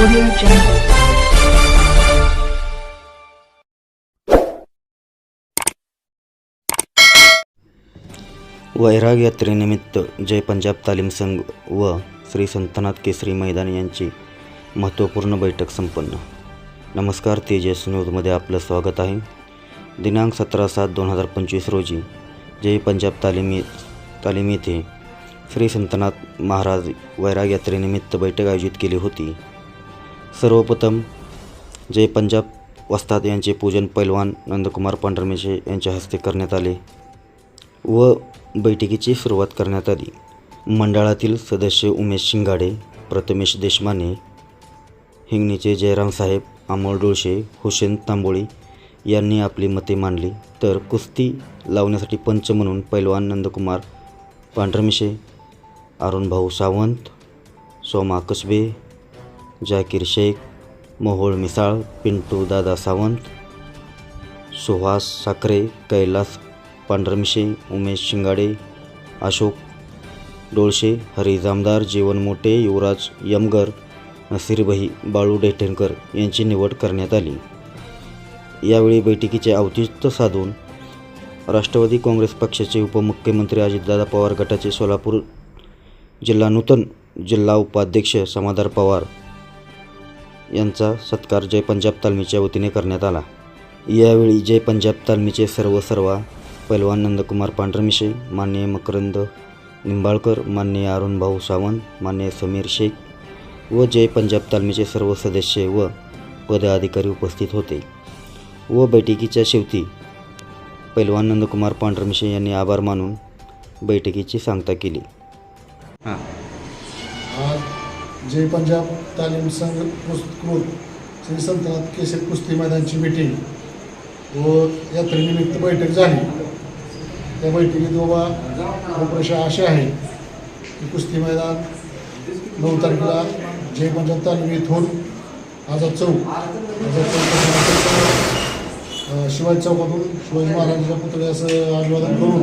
Audio Jungle. वैराग यात्रेनिमित्त जय पंजाब तालीम संघ व श्री संतनाथ केसरी मैदान यांची महत्त्वपूर्ण बैठक संपन्न. नमस्कार तेजस न्यूजमध्ये आपलं स्वागत आहे. दिनांक सतरा सात दोन हजार पंचवीस रोजी जय पंजाब तालीमी तालीम येथे श्री संतनाथ महाराज वैराग यात्रेनिमित्त बैठक आयोजित केली होती. सर्वप्रथम जय पंजाब वस्ताद यांचे पूजन पैलवान नंदकुमार पांढरमेशे यांच्या हस्ते करण्यात आले व बैठकीची सुरुवात करण्यात आली. मंडळातील सदस्य उमेश शिंगाडे प्रथमेश देशमाने हिंगणीचे जयराम साहेब अमोल डोळशे हुसेन तांबोळी यांनी आपली मते मांडली. तर कुस्ती लावण्यासाठी पंच म्हणून पैलवान नंदकुमार पांढरमिशे अरुणभाऊ सावंत सोमा कसबे जाकीर शेख मोहोळ मिसाळ पिंटू दादा सावंत सुहास साखरे कैलास पांढरमिशे उमेश शिंगाडे अशोक डोळशे हरी जामदार जीवन मोठे युवराज यमगर नसीरभाई बाळू डेटेनकर यांची निवड करण्यात आली. यावेळी बैठकीचे औचित्य साधून राष्ट्रवादी काँग्रेस पक्षाचे उपमुख्यमंत्री अजितदादा पवार गटाचे सोलापूर जिल्हा नूतन जिल्हा उपाध्यक्ष समाधार पवार यांचा सत्कार जय पंजाब तालमीच्या वतीने करण्यात आला. यावेळी जय पंजाब तालमीचे सर्व सर्वा पैलवान नंदकुमार पांढरमिशे मान्य मकरंद निंबाळकर मान्य अरुणभाऊ सावंत मान्य समीर शेख व जय पंजाब तालमीचे सर्व सदस्य व पदाधिकारी उपस्थित होते व बैठकीच्या शेवटी पैलवान नंदकुमार पांढरमिशे यांनी आभार मानून बैठकीची सांगता केली. हां. जय पंजाब तालीम संघ पुरस्कृत श्री संतनाथ केसर कुस्ती मैदानची मीटिंग व यात्रेनिमित्त बैठक झाली. त्या बैठकीत बाबा रूपरेषा अशी आहे. की कुस्ती मैदान नऊ तारखेला जय पंजाब तालीम येथून आझाद चौक. आझाद चौक शिवाजी चौकातून शिवाजी महाराजांच्या पुतळ्यास अभिवादन करून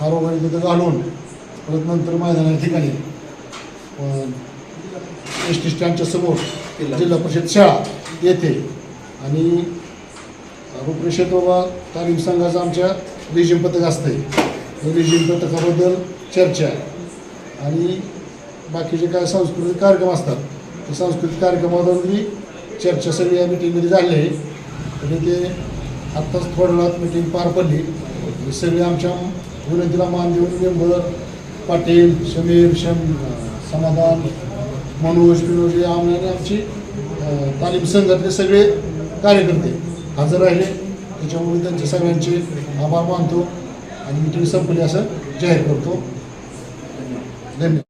हार वगैरे तिथं घालून परत नंतर मैदाना ठिकाणी एस टी स्टँडच्या समोर जिल्हा परिषद शाळा येथे आणि रूपरेषेत बाबा तालीम संघाचं आमच्या रिजिम पथक असतंय. रिजिम पथकाबद्दल चर्चा आणि बाकीचे काय सांस्कृतिक कार्यक्रम असतात ते सांस्कृतिक कार्यक्रमाबद्दल चर्चा सगळी या मिटिंगमध्ये झाली आहे. आणि ते आत्ताच थोड्या वेळात मिटिंग पार पडली. सगळे आमच्या विनंतीला मान देऊन मेंबर पाटील समीर शम समाधान मनोज विनोज या आमने आमची तालीम संघातले सगळे कार्यकर्ते हजर राहिले. त्याच्यामुळे त्यांचे सगळ्यांचे आभार मानतो आणि मिटिंग संपली असं जाहीर करतो. धन्यवाद.